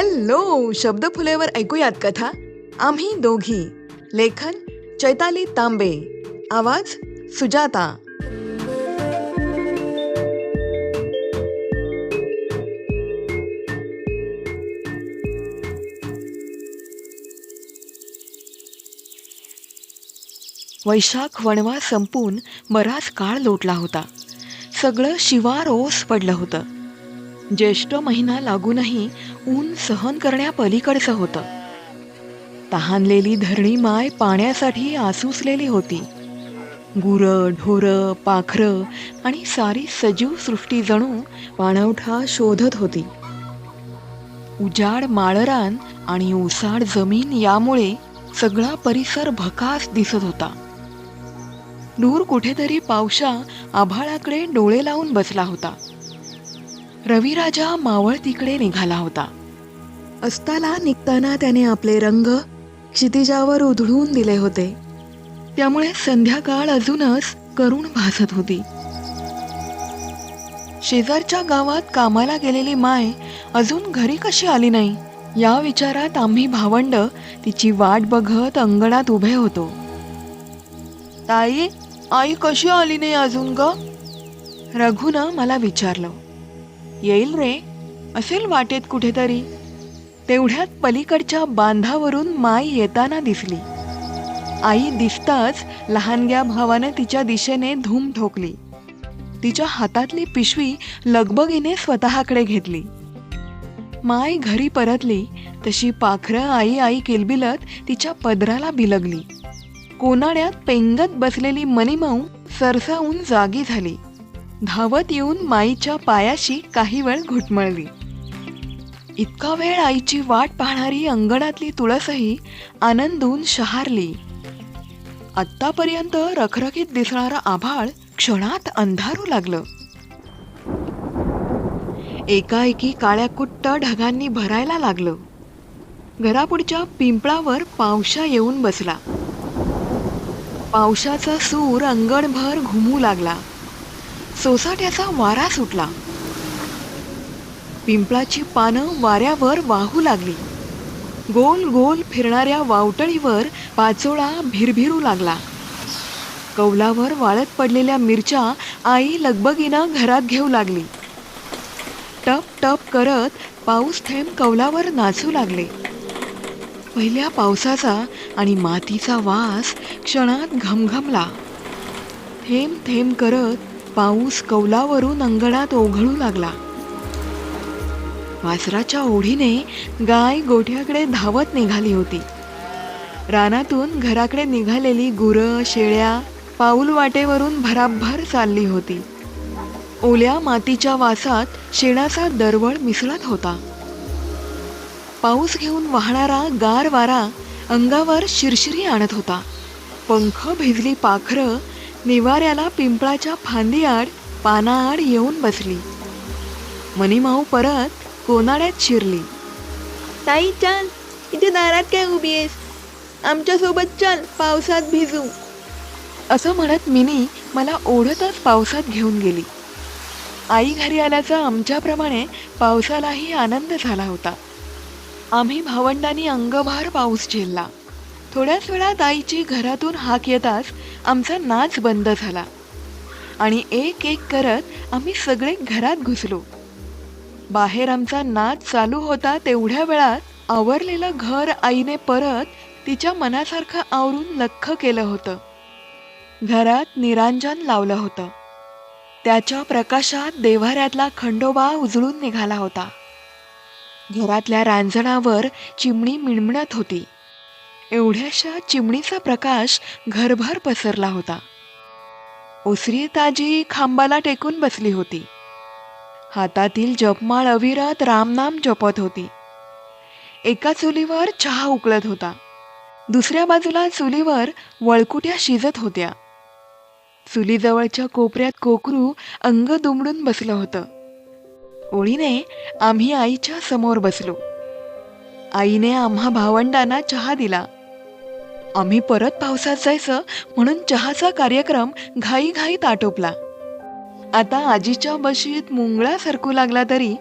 Hello शब्दफुलेवर ऐकूयात कथा. आम्ही दोघी. लेखन चैताली तांबे. आवाज सुजाता. वैशाख वणवा संपून बराच काळ लोटला होता. सगळं शिवार ओस पडलं होतं. ज्येष्ठ महिना लागूनही ऊन सहन करण्यापलीकडचं होतं. तहानलेली धरणी माय पाण्यासाठी आसूसलेली होती. गुरं ढोरं पाखरं आणि सारी सजीव सृष्टी जणू पाणवठा शोधत होती. उजाड माळरान आणि उसाड जमीन यामुळे सगळा परिसर भकास दिसत होता. दूर कुठेतरी पावशा आभाळाकडे डोळे लावून बसला होता. रविराजा मावळतीकडे निघाला होता. अस्ताला निघताना त्याने आपले रंग क्षितिजावर उधळून दिले होते. त्यामुळे संध्याकाळ अजूनच करुण भासत होती. शेजारच्या गावात कामाला गेलेली माय अजून घरी कशी आली नाही या विचारात आम्ही भावंड तिची वाट बघत अंगणात उभे होतो. ताई आई कशी आली नाही अजून ग? रघुनं मला विचारलं. येईल रे. असेल वाटेत कुठेतरी. तेवढ्यात पलीकडच्या बांधावरून माई येताना दिसली. आई दिसताच लहानग्या भावानं तिच्या दिशेने धूम ठोकली. तिच्या हातातली पिशवी लगबगीने स्वतःकडे घेतली. माय घरी परतली तशी पाखरं आई आई किलबिलत तिच्या पदराला बिलगली. कोनाड्यात पेंगत बसलेली मनीमाऊ सरसावून जागी झाली. धावत येऊन माईच्या पायाशी काही वेळ घुटमळली. इतका वेळ आईची वाट पाहणारी अंगणातली तुळसही आनंदून शहारली. आत्तापर्यंत रखरखीत दिसणारं आभाळ क्षणात अंधारू लागलं. एकाएकी काळ्या कुट्ट ढगांनी भरायला लागलं. घरापुढच्या पिंपळावर पावशा येऊन बसला. पावसाचा सूर अंगणभर घुमू लागला. सोसाट्याचा वारा सुटला. पिंपळाची पानं वाऱ्यावर वाहू लागली. गोल गोल फिरणाऱ्या वावटळीवर पाचोळा भिरभिरू लागला. कौलावर वाळत पडलेल्या मिरच्या आई लगबगीनं घरात घेऊ लागली. टप टप करत पाऊस थेंब कौलावर नाचू लागले. पहिल्या पावसाचा आणि मातीचा वास क्षणात घमघमला. थेंब थेंब करत पाऊस कौलावरून अंगणात ओघळू लागला. वासराच्या ओढीने गाय गोठ्याकडे धावत निघाली होती. रानातून घराकडे निघालेली गुरं शेळ्या पाऊल वाटेवरून भराभर चालली होती. ओल्या मातीच्या वासात शेणाचा दरवळ मिसळत होता. पाऊस घेऊन वाहणारा गार वारा अंगावर शिरशिरी आणत होता. पंख भिजली पाखरं निवाऱ्याला पिंपळाच्या फांदीआड पानाआड येऊन बसली. मनीमाऊ परत कोनाड्यात शिरली. ताई चल. इथे दारात काय उभी आहेस? आमच्यासोबत चल. पावसात भिजू. असं म्हणत मिनी मला ओढतच पावसात घेऊन गेली. आई घरी आल्याचा आमच्याप्रमाणे पावसालाही आनंद झाला होता. आम्ही भावंडांनी अंगभार पाऊस झेलला. थोड्याच वेळात आईची घरातून हाक येताच आमचा नाच बंद झाला. आणि एक एक करत आम्ही सगळे घरात घुसलो. बाहेर आमचा नाच चालू होता तेवढ्या वेळात आवरलेलं घर आईने परत तिच्या मनासारखं आवरून लख्ख केलं होतं. घरात निरांजन लावलं होतं. त्याच्या प्रकाशात देव्हाऱ्यातला खंडोबा उजळून निघाला होता. घरातल्या रांजणावर चिमणी मिणमिणत होती. एवढ्याशा चिमणीचा प्रकाश घरभर पसरला होता. ओसरी ताजी खांबाला टेकून बसली होती. हातातील जपमाळ अविरत रामनाम जपत होती. एका चुलीवर चहा उकळत होता. दुसऱ्या बाजूला चुलीवर वळकुट्या शिजत होत्या. चुलीजवळच्या कोपऱ्यात कोकरू अंग दुमडून बसलं होतं. ओळीने आम्ही आईच्या समोर बसलो. आईने आम्हा भावंडांना चहा दिला. आम्ही परत पावसात जायचं म्हणून चहाचा कार्यक्रम घाईघाईत आटोपला आता आजीच्या बशीत मुंगळा सरकू लागला तरी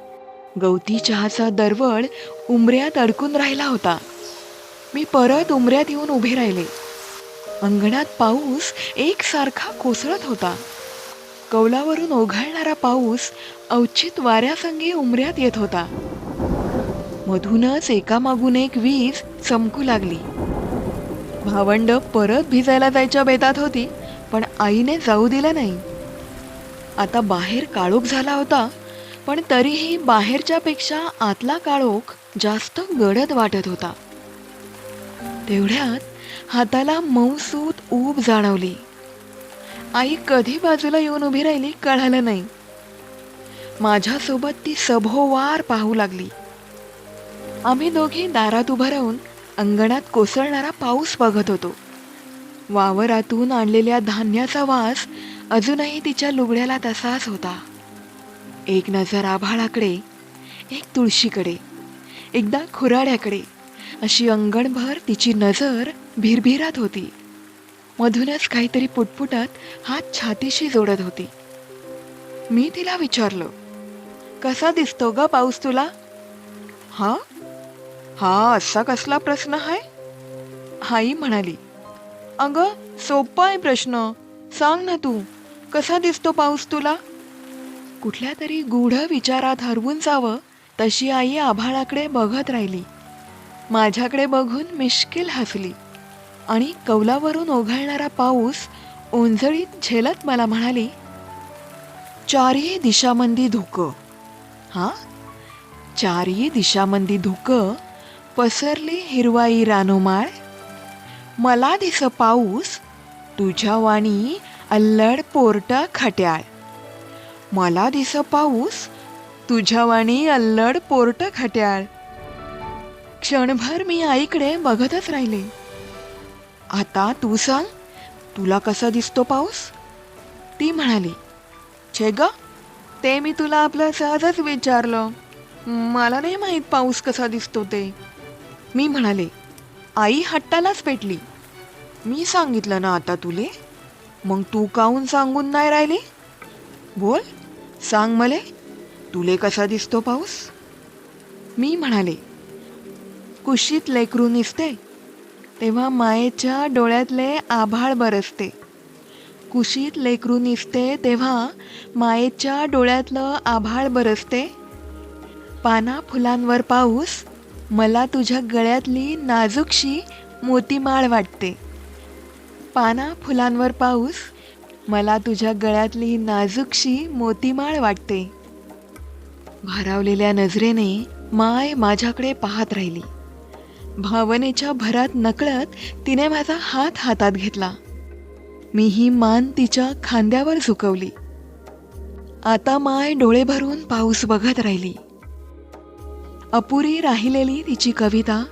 गवती चहाचा दरवळ उमऱ्यात अडकून राहिला होता. मी परत उमऱ्यात येऊन उभे राहिले. अंगणात पाऊस एकसारखा कोसळत होता. कौलावरून ओघळणारा पाऊस अवचित वाऱ्यासंगे उमऱ्यात येत होता. मधूनच एकामागून एक वीज चमकू लागली. भावंड परत भिजायला जायच्या बेतात होती पण आईने जाऊ दिलं नाही. आता बाहेर काळोख झाला होता पण तरीही बाहेरच्या पेक्षा आतला काळोख जास्त गडद वाटत होता. तेवढ्यात हाताला मऊसूत ऊब जाणवली. आई कधी बाजूला येऊन उभी राहिली कळालं नाही. माझ्यासोबत ती सभोवार पाहू लागली. आम्ही दोघी दारात उभं राहून अंगणात कोसळणारा पाऊस बघत होतो. वावरातून आणलेल्या धान्याचा वास अजूनही तिच्या लुगड्याला तसाच होता. एक नजर आभाळाकडे एक तुळशीकडे एकदा खुराड्याकडे अशी अंगणभर तिची नजर भिरभिरात होती. मधूनच काहीतरी पुटपुटत हात छातीशी जोडत होती. मी तिला विचारलं कसा दिसतो ग पाऊस तुला? हा? हा असा कसला प्रश्न आहे आई म्हणाली अगं सोपा आहे प्रश्न. सांग ना तू कसा दिसतो पाऊस तुला? कुठल्या तरी गूढ विचारात हरवून जावं तशी आई आभाळाकडे बघत राहिली. माझ्याकडे बघून मिश्किल हसली. आणि कौलावरून ओघळणारा पाऊस ओंजळीत झेलत मला म्हणाली चारही दिशामंदी धुकं. हा? चारही दिशामंदी धुकं? पसरली हिरवाई रानोमाळ. मला दिस पाऊस तुझ्या वाणी अल्लड पोर्ट खट्याळ. मला दिस पाऊस तुझ्या वाणी अल्लड पोर्ट खट्याळ. क्षणभर मी आईकडे बघतच राहिले. आता तू सांग तुला कसा दिसतो पाऊस? ती म्हणाली छे ग ते मी तुला आपलं सहजच विचारलं. मला नाही माहीत पाऊस कसा दिसतो ते. मी म्हणाले आई हट्टालाच पेटली. मी सांगितलं ना आता तुले? मग तू काहून सांगून नाही राहिली? बोल सांग मले. तुले कसा दिसतो पाऊस? मी म्हणाले कुशीत लेकरू निसते. तेव्हा मायेच्या डोळ्यातले आभाळ बरसते. कुशीत लेकरू निसते तेव्हा मायेच्या डोळ्यातलं आभाळ बरसते. पाना फुलांवर पाऊस मला तुझ्या गळ्यातली नाजूकशी मोतीमाळ वाटते. पाना फुलांवर पाऊस मला तुझ्या गळ्यातली नाजूकशी मोतीमाळ वाटते. भारावलेल्या नजरेने माय माझ्याकडे पाहत राहिली. भावनेच्या भरात नकळत तिने माझा हात हातात घेतला. मी ही मान तिच्या खांद्यावर झुकवली. आता माय डोळे भरून पाऊस बघत राहिली. अपुरी राहिलेली तिची कविता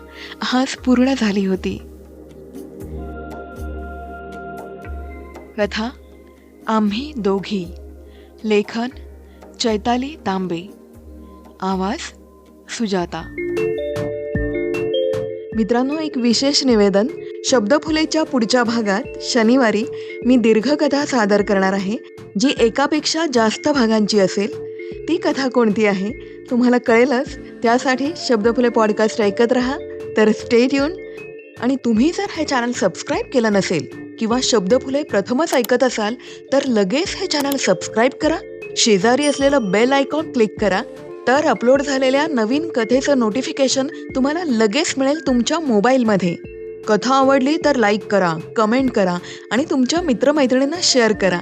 आज पूर्ण झाली होती. कथा आम्ही दोघी. लेखन चैताली तांबे. आवाज सुजाता. मित्रांनो एक विशेष निवेदन. शब्दफुलेच्या पुढच्या भागात शनिवारी मी दीर्घकथा सादर करणार आहे जी एकापेक्षा जास्त भागांची असेल. ती कथा कोणती आहे? तुम्हाला कळेलच. त्यासाठी शब्दफुले पॉडकास्ट ऐकत राहा तर स्टेट येऊन आणि तुम्ही जर हे चॅनल सबस्क्राईब केलं नसेल किंवा शब्दफुले प्रथमच ऐकत असाल तर लगेच हे चॅनल सबस्क्राईब करा. शेजारी असलेलं बेल आयकॉन क्लिक करा. तर अपलोड झालेल्या नवीन कथेचं नोटिफिकेशन तुम्हाला लगेच मिळेल तुमच्या मोबाईलमध्ये कथा आवडली तर लाईक करा कमेंट करा आणि तुमच्या मित्रमैत्रिणींना शेअर करा.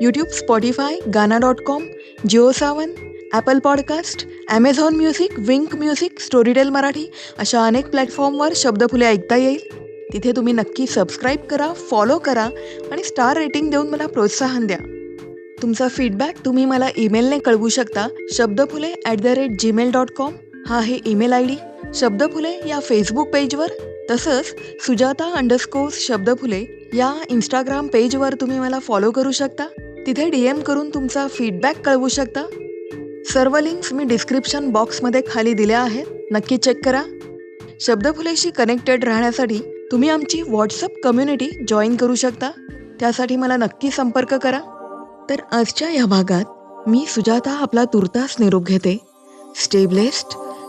YouTube Spotify Gaana dot com Jio Saavn Apple podcast Amazon music Wynk music Storytel Marathi अशा अनेक प्लॅटफॉर्मवर शब्दफुले ऐकता येईल. तिथे तुम्ही नक्की सबस्क्राईब करा फॉलो करा आणि स्टार रेटिंग देऊन मला प्रोत्साहन द्या. तुमचा फीडबॅक तुम्ही मला ईमेलने कळवू शकता. Shabdphule at the rate Gmail dot com हा आहे ईमेल आय डी शब्दफुले या फेसबुक पेजवर तसंच सुजाता अंडरस्कोर्स शब्दफुले या इंस्टाग्राम पेजवर तुम्ही मला फॉलो करू शकता. तिथे डी एम करून तुमचा फीडबॅक कळवू शकता. सर्व लिंक्स मी डिस्क्रिप्शन बॉक्समध्ये खाली दिल्या आहेत. नक्की चेक करा. शब्दफुलेशी कनेक्टेड राहण्यासाठी तुम्ही आमची व्हॉट्सअप कम्युनिटी जॉईन करू शकता. त्यासाठी मला नक्की संपर्क करा. तर आजच्या या भागात मी सुजाता आपला तुर्तास निरोप घेते. स्टे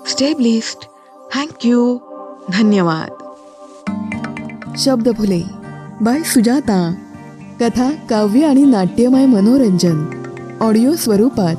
स्टेबलिस्ट थँक्यू धन्यवाद. शब्दफुले बाय सुजाता. कथा काव्य आणि नाट्यमय मनोरंजन. ऑडिओ स्वरूपात.